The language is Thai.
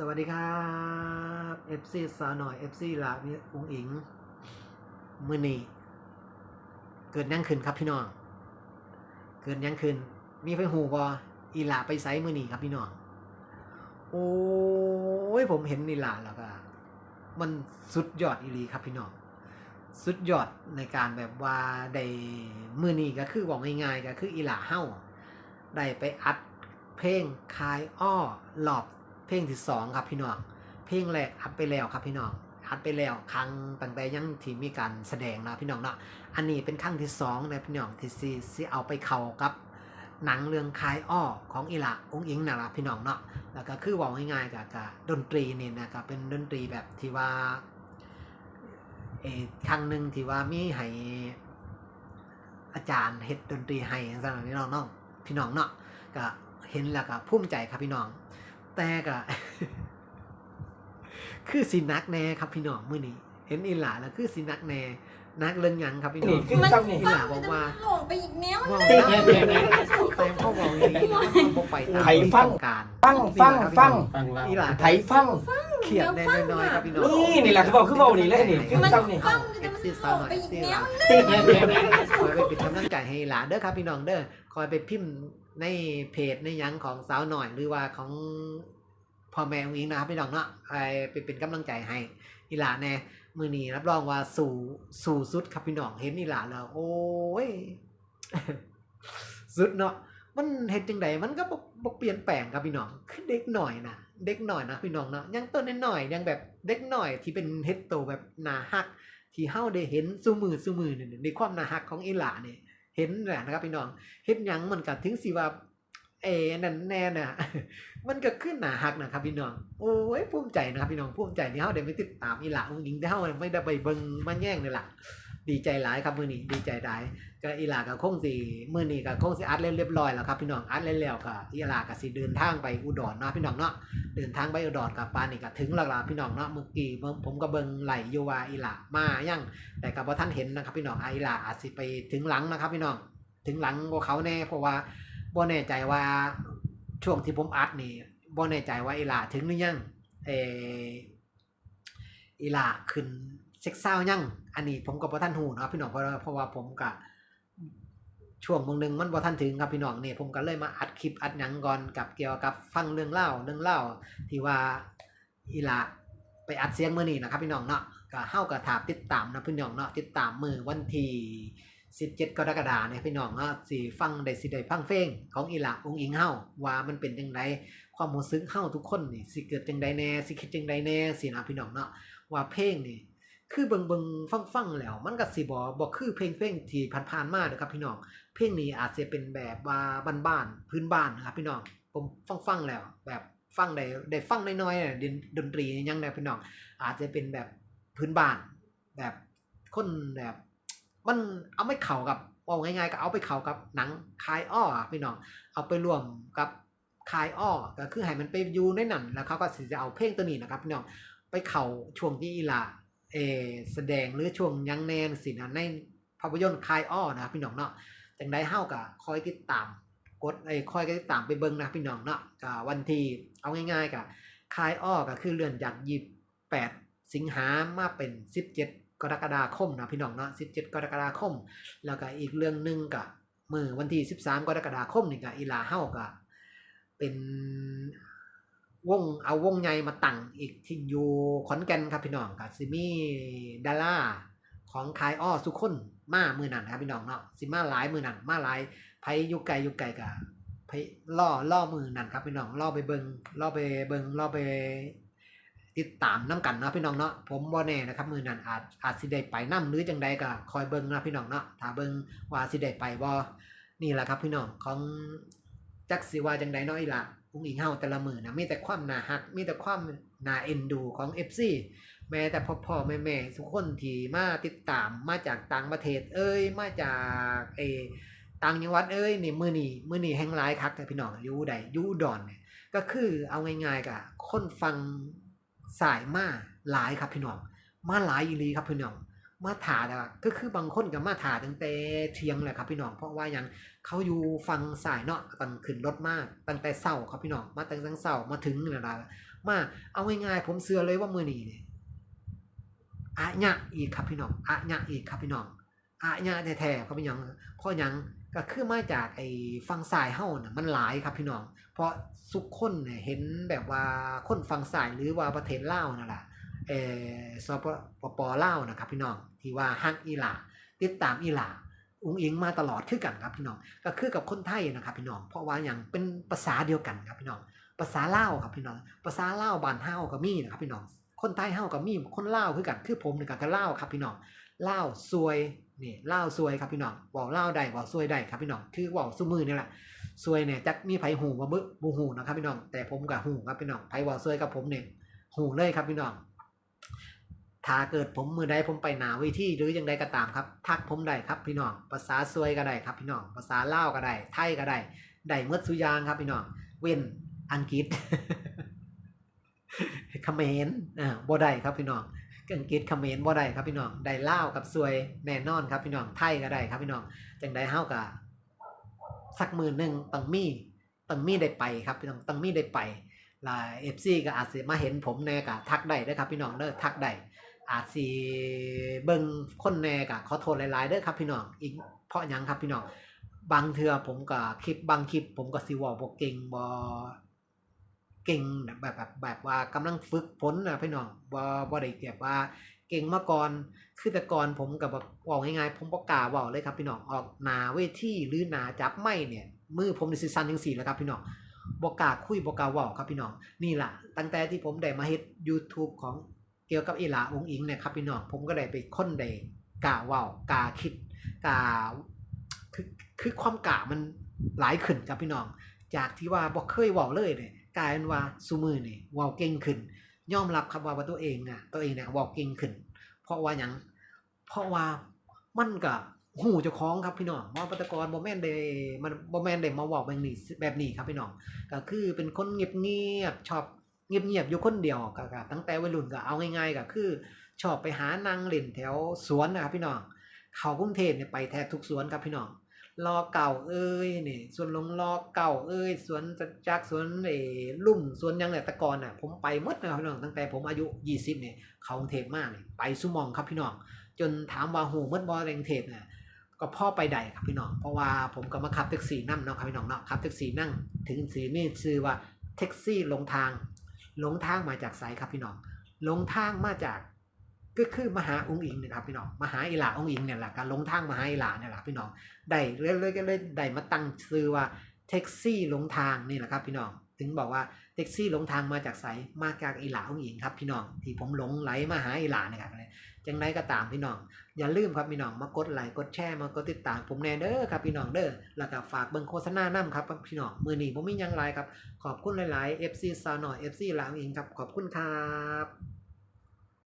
สวัสดีครับ FC สาวหน่อย FC ลาวิอุงอิง มือนีเกิดยังขึ้นครับพี่น้อง เกิดยังขึ้นมีไฟหูบออีหลาไปไซมือนีครับพี่น้อง โอ้ยผมเห็นอีหลาแล้วก็มันสุดยอดอีหลีครับพี่น้อง สุดยอดในการแบบว่าได้มือนีก็คือบอกง่ายๆก็คืออีหลาเฮ้าได้ไปอัดเพลงคายอ้อหลอบ เพลงที่สองครับพี่น้อง เพลงแรกอัดไปแล้วครับพี่น้องอัดไปแล้วครั้งตั้งแต่ยังที่มีการแสดงนะพี่น้องเนาะ อันนี้เป็นครั้งที่สองนะพี่น้องที่ซีซีเอาไปเข้ากับหนังเรื่องคายอ้อของอีหละองค์อิงนะละพี่น้องเนาะ แล้วก็คือบอกง่ายๆกับกับดนตรีนี่นะครับเป็นดนตรีแบบที่ว่าเออครั้งหนึ่งที่ว่ามีให้อาจารย์เฮ็ดดนตรีให้จังซั่นน่ะพี่น้องเนาะพี่น้องเนาะก็เห็นแล้วก็ภูมิใจครับพี่น้อง แต่ก็คือสินักแน่ครับพี่น้องมื้อนี้ เห็นอีหลาแล้วคือสินักแน่นักเรื่องหยังครับพี่น้อง นี่คือมันซ้ำนี่ อีหลาบอกว่า หลงไปอีกแนวเว้านะแต่พ่อบอกอย่างนี้มันบ่ไปตามที่ต้องการฟังฟังฟังฟังว่าอีหลาไถฟังเขียดแน่น้อยๆครับพี่น้องนี่นี่แหละคือบอกคือเบานี่เลยนี่คือ มันซ้ำนี่ ฟังเอแต่ฟมันซีหสาวลหงน่อยไปเอฟอีกซีแนหว ลา คอยไปเป็นกำลังใจให้หลานเด้อครับพี่น้องเด้อคอยไปพิมพ์ ในเพจในยังของสาวหน่อยหรือว่าของพ่อแม่องอิงนะครับพี่น้องเนาะคอยไปเป็นกำลังใจให้อีหลาแน่มือนี้รับรองว่าสู่สู่สุดครับพี่น้องเห็นอีหลาแล้ว โอ้ยสุดเนาะมันเห็นจังใดมันก็บบเปลี่ยนแปลงครับพี่น้องคือเด็กหน่อยนะเด็กหน่อยนะพี่น้องเนาะยังต้นน้อยยังแบบเด็กหน่อยที่เป็นเฮ็ดโตแบบหนาฮัก ที่เฮาได้เห็นสู้มือสู้มือเนี่ยในความนาฮักของอีหลาเนี่ย เห็นแหละนะครับพี่น้องเฮ็ดหยังมันกับถึงสิว่าเอ้นั่นแน่น่ะ มันก็ขึ้นหนาหักนะครับพี่น้อง โอ้ยภูมิใจนะครับพี่น้องภูมิใจที่เขาได้ไปติดตามอีหลาองค์หญิงที่เฮาไม่ได้ไปเบิ่งมาแย่งเลยล่ะ ดีใจหลายครับมื้อนี้ดีใจหลายก็อีหลาก็คงสิมื้อนี้ก็คงสิอัดเรียบร้อยแล้วครับพี่น้องอัดแล้วก็อีหลาก็สิเดินทางไปอุดรเนาะพี่น้องเนาะเดินทางไปอุดรกับปานี่ก็ถึงแล้วล่ะพี่น้องเนาะเมื่อกี้ผมก็เบิ่งไหลอยู่ว่าอีหลามายังแต่ก็บ่ทันเห็นนะครับพี่น้องอีหลาอาจสิไปถึงหลังนะครับพี่น้องถึงหลังกว่าเขาแน่เพราะว่าบ่แน่ใจว่าช่วงที่ผมอัดนี่บ่แน่ใจว่าอีหลาถึงหรือยังเอออีหลาขึ้น ซ็กซาวยังอันนี้ผมก็บ่ทันฮู้นะครับพี่น้องเพราะว่าเพราะว่าผมก็ช่วงมงหนึ่งมันบ่ทันถึงครับพี่น้องเนี่ยผมก็เลยมาอัดคลิปอัดหนังก่อนกับเกี่ยวกับฟังเรื่องเล่าเรื่องเล่าที่ว่าอีหละไปอัดเสียงมื้อนี้นะครับพี่น้องเนาะก็เฮาก็ถามติดตามนะพี่น้องเนาะติดตามมือวันที่17 กรกฎาคมเนี่ยพี่น้องเนาะสิฟังได้สิได้ฟังเพลงของอีหละองค์อิงเฮาว่ามันเป็นจังไดความรู้สึกเฮาทุกคนนี่สิเกิดจังไดแน่สิคิดจังไดแน่สินะพี่น้องเนาะว่าเพลงนี่ คือเบิงเบิงฟังฟังแล้ว มันก็สิบ่บ่คือเพลงเพลงที่ผ่านๆมาเด้อครับพี่น้อง เพลงนี้อาจจะเป็นแบบว่าบ้านๆพื้นบ้านนะครับพี่น้อง ผมฟังฟังแล้ว แบบฟังได้ได้ฟังน้อยๆน่ะดนดนตรียังได้พี่น้อง อาจจะเป็นแบบพื้นบ้าน แบบคนแบบมันเอาไม่เข้ากับเอาง่ายๆก็เอาไปเข้ากับหนังคายอ้อพี่น้อง เอาไปรวมกับคายอ้อก็คือให้มันไปอยู่ในนั้นแล้วเขาก็สิจะเอาเพลงตัวนี้นะครับพี่น้องไปเข้าช่วงที่อีลา เอแสดงหรือช่วงยังแนนสินะในภาพยนตร์คายอ้อนะครับพี่น้องเนาะจังได้เฮาก็คอยติดตามกดไอ้คอยติดตามไปเบิ่งนะพี่น้องเนาะก็วันที่เอาง่ายๆก็คายอ้อก็คือเลื่อนจาก28สิงหามาเป็น17กรกฎาคมนะพี่น้องเนาะ17กรกฎาคม แล้วก็อีกเรื่องหนึ่งก็มือวันที่13กรกฎาคมนี่ก็อีลาเฮาก็เป็น วงเอาวงใหญ่มาตั้งอีกที่อยู่ขอนแก่นครับพี่น้องก็สิมีดาราของคายอ้อสุคนมามือนั่นครับพี่น้องเนาะสิมาหลายมือนั่นมาหลายไผอยู่ไกยู่ไกลกะไผล่อล่อมือนั่นครับพี่น้องล่อไปเบิงล่อไปเบิงล่อไปติดตามน้กันนะพี่น้องเนาะผมบ่แน่นะครับมือนั้นอาจอาจสิได้ไปนํหรือจังใดก็คอยเบิ่งนะพี่น้องเนาะถ้าเบิ่งว่าสิได้ไปบ่นี่แหละครับพี่น้องของ จักสิว่าจังใดนาะอีหละอุ้งอิงเฮาแต่ละมือนะมีแต่ความหนาฮัก มีแต่ความหนาเอ็นดูของ FC แม้แต่พ่อพ่อแม่แม่ทุกคนที่มาติดตามมาจากต่างประเทศ เอ้ยมาจากเอต่างจังหวัดเอ้ยนี่มือนี่มือนี่แห่งหลายคักแต่พี่น้องอยู่ใดอยู่ดอนเนี่ยก็คือเอาง่ายๆกะคนฟังสายมาหลายครับพี่น้องมาหลายอีลีครับพี่น้อง มาถ่าแต่ว่าก็คือบางคนก็มาถ่าตั้งแต่เที่ยงแหละครับพี่น้อง เพราะว่ายังเขาอยู่ฟังสายเนาะตอนขึ้นรถมากตั้งแต่เช้าครับพี่น้อง มาตั้งแต่เช้ามาถึงนี่แหละมาเอาง่ายๆผมเชื่อเลยว่ามือนี้เนี่ยอะญะอีกครับพี่น้องอะญะอีกครับพี่น้องอะญะแท้ๆครับพี่น้องเพราะยังก็คือมาจากไอ้ฟังสายเฮ้าน่ะมันหลายครับพี่น้อง เพราะทุกคนเนี่ยเห็นแบบว่าคนฟังสายหรือว่าประเทศลาวนั่นแหละ เออสปปปลานะครับพี่น้องที่ว่าฮักอีหลาติดตามอีหลาอุ้งอิงมาตลอดคือกันครับพี่น้องก็คือกับคนไทยนะครับพี่น้องเพราะว่าอย่างเป็นภาษาเดียวกันครับพี่น้องภาษาเล่าครับพี่น้องภาษาเล่าบานเฮาก็มีนะครับพี่น้องคนไทยเฮาก็มีคนเล่าคือกันคือผมนี่ก็ก็ลาครับพี่น้องเล่าซวยนี่เล่าซวยครับพี่น้องเว้าลาได้เว้าซวยได้ครับพี่น้องคือเว้าซุมือนี่แหละซวยเนี่ยจักมีไผหูบ่บึบ่หูนะครับพี่น้องแต่ผมก็หูครับพี่น้องไผเว้าซวยกับผมเนี่ยหูเลยครับพี่น้อง ถ้าเกิดผมมือใดผมไปหนาวิธีหรือยังใดก็ตามครับ ทักผมได้ครับพี่น้อง ภาษาซวยก็ได้ครับพี่น้อง ภาษาเล่าก็ได้ ไทยก็ได้ ได้เมื่อสุยางครับพี่น้อง เว้นอังกฤษเขมรอ่าบ่ได้ครับพี่น้องอังกฤษเขมรบ่ได้ครับพี่น้อง ได้ลากับซวยแน่นอนครับพี่น้อง ไทยก็ได้ครับพี่น้อง จังได้เฮาก็สักมือหนึ่งต้องมีต้องมีได้ไปครับพี่น้องต้องมีได้ไปลา FC ก็อาจสิมาเห็นผมแน่ก็ทักได้เด้ครับพี่น้องเด้อทักได้ อาจสิเบิ่งคนแน่ก็ขอโทษหลายๆเด้อครับพี่น้องอีกเพราะยังครับพี่น้องบางเทื่อผมก็คลิปบางคลิป ผมก็สิว้าบ่เก่งบ่เก่งแบบแบบแบบว่ากำลังฝึกฝนนะพี่น้องบ่บ่ได้แบบว่าเก่งมาก่อนคือแต่ก่อนผมก็แบบเว้าง่ายๆผมบ่กาเว้าเลยครับพี่น้องออกนาเวทีหรือนาจับไม้เนี่ยมือผมนี่สิสั่นจังซี่แล้วครับพี่น้องบ่กาคุยบ่กาว้าครับพี่น้องนี่แหละตั้งแต่ที่ผมได้มาเฮ็ด YouTube ของ เกี่ยวกับอีหลาองอิงเนี่ยครับพี่น้องผมก็ได้ไปค้นได้กาเว้ากาคิดกาคือคือความกามันหลายขึ้นครับพี่น้อง จากที่ว่าบ่เคยว้าเลยเนี่ยกลายเป็นว่าซุมือเนี่เว้าเก่งขึ้นยอมรับครับว่าว่าตัวเองน่ะตัวเองเนี่ยว้าเก่งขึ้น เพราะว่าหยังเพราะว่ามันก็หูเจ้าของครับพี่น้องว่าปัตกรบ่แมนได้มันบ่แมนได้มาว้าแบบนี้แบบนี้ครับพี่น้องก็คือเป็นคนเงียบๆชอบ เงียบๆอยู่คนเดียวก็ก็ตั้งแต่วัยรุ่นก็เอาง่ายๆก็คือ ชอบไปหานางเล่นแถวสวนนะครับพี่น้องเขากรุงเทพเนี่ยไปแทบทุกสวนครับพี่น้องรอเก่าเอ้ยนี่สวนหลงรอเก่าเอ้ยสวนจักรสวนเอลุ่มสวนยังเนี่ตะกอนน่ะ ผมไปมดนะครับพี่น้องตั้งแต่ผมอายุ20เนี่ยเขากรุงเทพมากนี่ไปสุมองครับพี่น้อง จนถามว่าหูหมดบ่แรงเทพน่ะก็พ่อไปได้ครับพี่น้อง เพราะว่าผมก็มาขับแท็กซี่นั่งเนาะครับพี่น้องเนาะขับแท็กซี่นั่งถึงสีนี่ชื่อว่าแท็กซี่ลงทาง หลงทางมาจากไสครับพี่น้องหลงทางมาจากก็คือมหาองค์อิงนะครับพี่น้องมหาอิหลาองค์อิงเนี่ยแหละการหลงทางมหาอิหลาเนี่ยแหละพี่น้องได้เรื่อยก็เลยได้มาตั้งซื้อว่าแท็กซี่หลงทางนี่แหละครับพี่น้องถึงบอกว่า แท็กซี่หลงทางมาจากไสมาจากอิหลาองหญิงครับพี่น้อง ที่ผมหลงไหลมาหาอิหลานะครับจังไรก็ตามพี่น้อง อย่าลืมครับพี่น้องมากดไลค์กดแชร์มากดติดตามผมแน่เด้อครับพี่น้องเด้อแล้วก็ฝากเบิ่งโฆษณานํครับพี่น้องมือนี้ผมมียังไรครับขอบคุณหลายๆ FC สาวหน่อย FC ลาวเองครับขอบคุณครับ